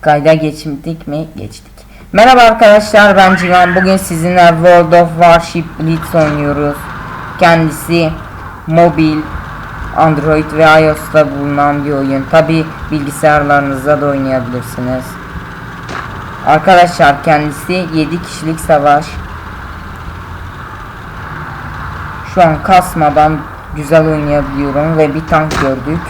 Kayda geçtik mi? Geçtik. Merhaba arkadaşlar ben Civan. Bugün sizinle World of Warship Blitz oynuyoruz. Kendisi mobil, Android ve iOS'ta bulunan bir oyun. Tabi bilgisayarlarınızda da oynayabilirsiniz. Arkadaşlar kendisi 7 kişilik savaş. Şu an kasmadan güzel oynayabiliyorum ve bir tank gördük.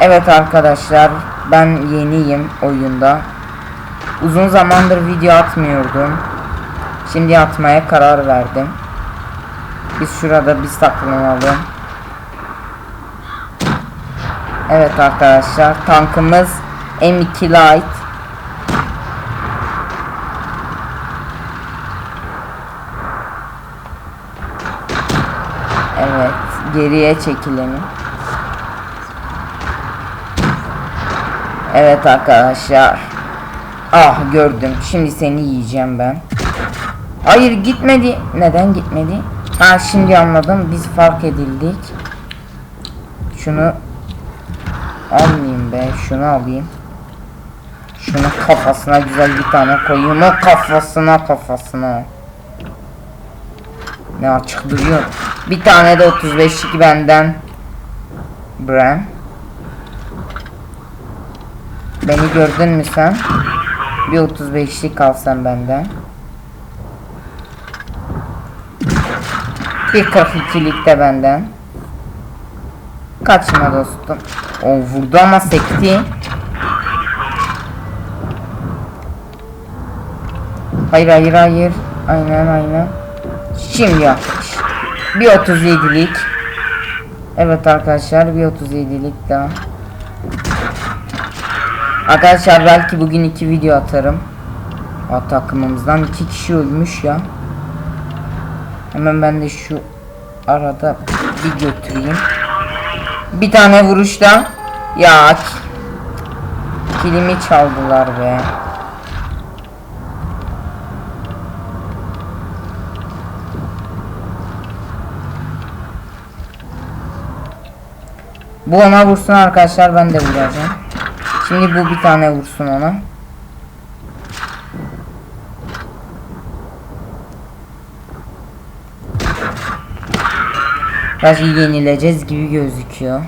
Evet arkadaşlar ben yeniyim oyunda. Uzun zamandır video atmıyordum. Şimdi atmaya karar verdim. Biz şurada bir saklanalım. Evet arkadaşlar tankımız M2 Light. Evet geriye çekilelim. Evet arkadaşlar. Ah gördüm. Şimdi seni yiyeceğim ben. Hayır gitmedi. Neden gitmedi? Ha şimdi anladım. Biz fark edildik. Şunu almayayım be. Şunu alayım. Şunu kafasına güzel bir tane koyayım. O kafasına kafasına. Ne açık duruyor. Bir tane de 35'lik benden. Bram. Beni gördün mü sen? Bir 35'lik alsan benden. Bir 42'lik de benden. Kaçma dostum. O vurdu ama sekti. Hayır hayır hayır. Aynen aynen. Şimdi yapmış. Bir 37'lik. Evet arkadaşlar bir 37'lik daha. Arkadaşlar belki bugün iki video atarım. O takımımızdan iki kişi ölmüş ya. Hemen ben de şu arada bir götüreyim. Bir tane vuruşta ya ki- kilimi çaldılar be. Bu ona vursun arkadaşlar ben de vuracağım. Şimdi bu bir tane vursun ona. Biraz yenileceğiz gibi gözüküyor.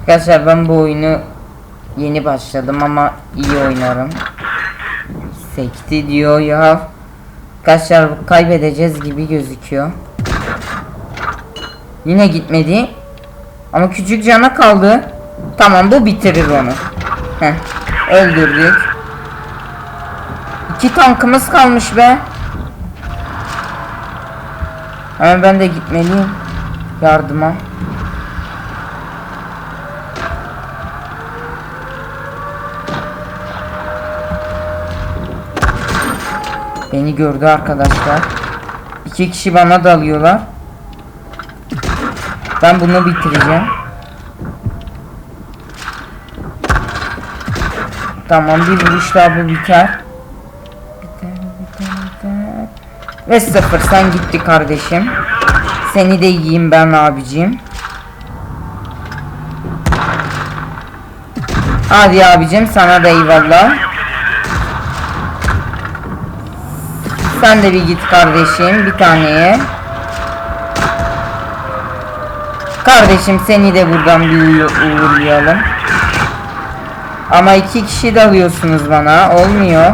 Arkadaşlar ben bu oyunu yeni başladım ama iyi oynarım. Sekti diyor ya. Arkadaşlar kaybedeceğiz gibi gözüküyor. Yine gitmedi. Ama küçük cana kaldı. Tamam bu bitirir onu. Heh. Öldürdük. İki tankımız kalmış be. Hemen ben de gitmeliyim. Yardıma. Beni gördü arkadaşlar. İki kişi bana dalıyorlar. Ben bunu bitireceğim. Tamam bir vuruş daha bu biter. Biter biter biter. Ve sıfır sen gitti kardeşim. Seni de yiyeyim ben abicim. Hadi abicim sana da eyvallah. Sen de bir git kardeşim bir taneye. Kardeşim seni de buradan bir uğurlayalım. Ama iki kişi de alıyorsunuz bana. Olmuyor.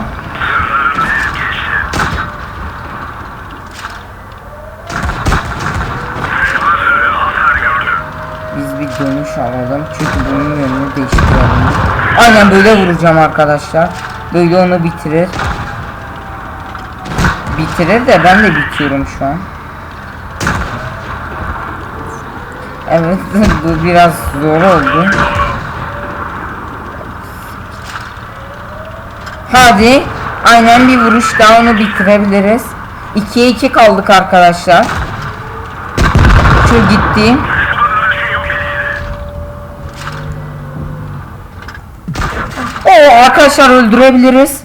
Biz bir dönüş alalım. Çünkü bunun yönünü değiştirelim. Aynen böyle vuracağım arkadaşlar. Böyle onu bitirir. Bitirir de ben de bitiyorum şu an. Evet bu biraz zor oldu. Hadi aynen bir vuruş daha onu bitirebiliriz. 2'ye 2 kaldık arkadaşlar. Şu gitti. Oo arkadaşlar öldürebiliriz.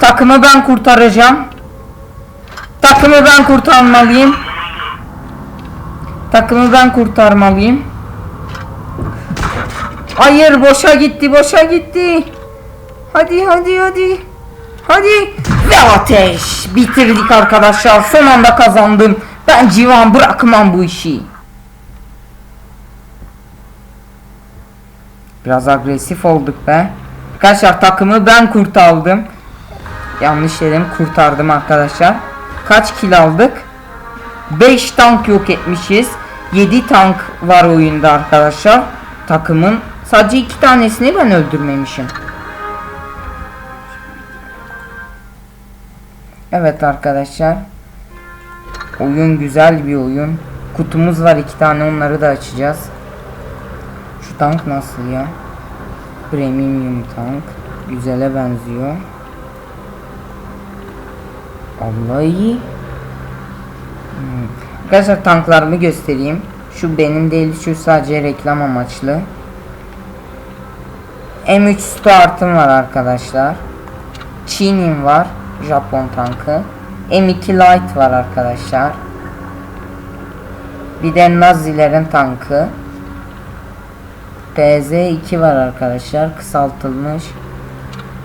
Takımı ben kurtaracağım. Takımı ben kurtarmalıyım. Takımı ben kurtarmalıyım. Hayır boşa gitti boşa gitti. Hadi hadi hadi. Hadi. Ve ateş. Bitirdik arkadaşlar. Son anda kazandım. Ben civan bırakmam bu işi. Biraz agresif olduk be. Arkadaşlar takımı ben kurtardım. Yanlış dedim kurtardım arkadaşlar. Kaç kill aldık? 5 tank yok etmişiz. 7 tank var oyunda arkadaşlar. Takımın sadece 2 tanesini ben öldürmemişim. Evet arkadaşlar. Oyun güzel bir oyun. Kutumuz var iki tane onları da açacağız. Şu tank nasıl ya? Premium tank. Güzele benziyor. Allah. Hmm. Arkadaşlar tanklarımı göstereyim. Şu benim değil şu sadece reklam amaçlı. M3 Stuart'ım var arkadaşlar. Chin'im var. Japon tankı. M2 Light var arkadaşlar. Bir de Nazilerin tankı. PZ2 var arkadaşlar. Kısaltılmış.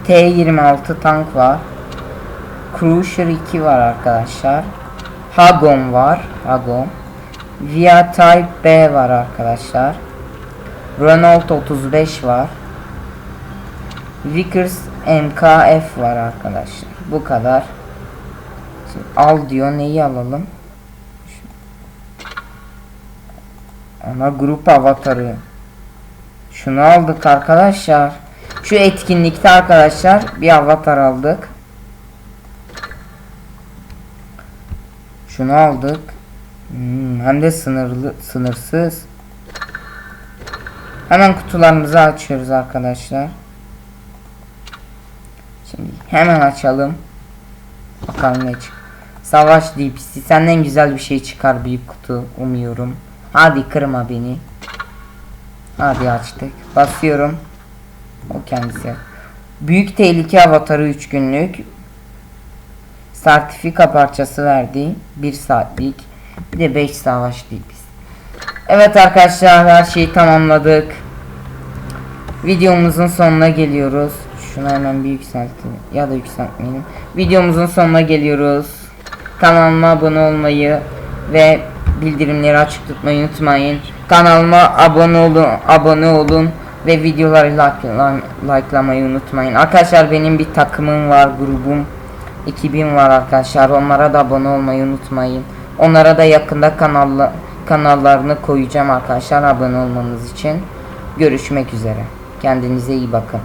T26 tank var. Cruiser 2 var arkadaşlar. Hagon var. Hagon. Via Type B var arkadaşlar. Renault 35 var. Vickers MKF var arkadaşlar. Bu kadar. Şimdi al diyor. Neyi alalım? Ana grup avatarı. Şunu aldık arkadaşlar. Şu etkinlikte arkadaşlar bir avatar aldık. Şunu aldık. Hmm, hem de sınırlı sınırsız. Hemen kutularımızı açıyoruz arkadaşlar. Şimdi hemen açalım. Bakalım ne çık. Savaş DPC senden güzel bir şey çıkar büyük kutu umuyorum. Hadi kırma beni. Hadi açtık. Basıyorum. O kendisi. Büyük tehlike avatarı 3 günlük. Sertifika parçası verdi. 1 saatlik. Bir de 5 savaş DPC. Evet arkadaşlar her şeyi tamamladık. Videomuzun sonuna geliyoruz. Şunu hemen bir yükseltin ya da yükseltmeyelim. Videomuzun sonuna geliyoruz. Kanalıma abone olmayı ve bildirimleri açık tutmayı unutmayın. Kanalıma abone olun, abone olun ve videoları like, likelamayı unutmayın. Arkadaşlar benim bir takımım var, grubum, ekibim var arkadaşlar. Onlara da abone olmayı unutmayın. Onlara da yakında kanalla, kanallarını koyacağım arkadaşlar abone olmanız için. Görüşmek üzere. Kendinize iyi bakın.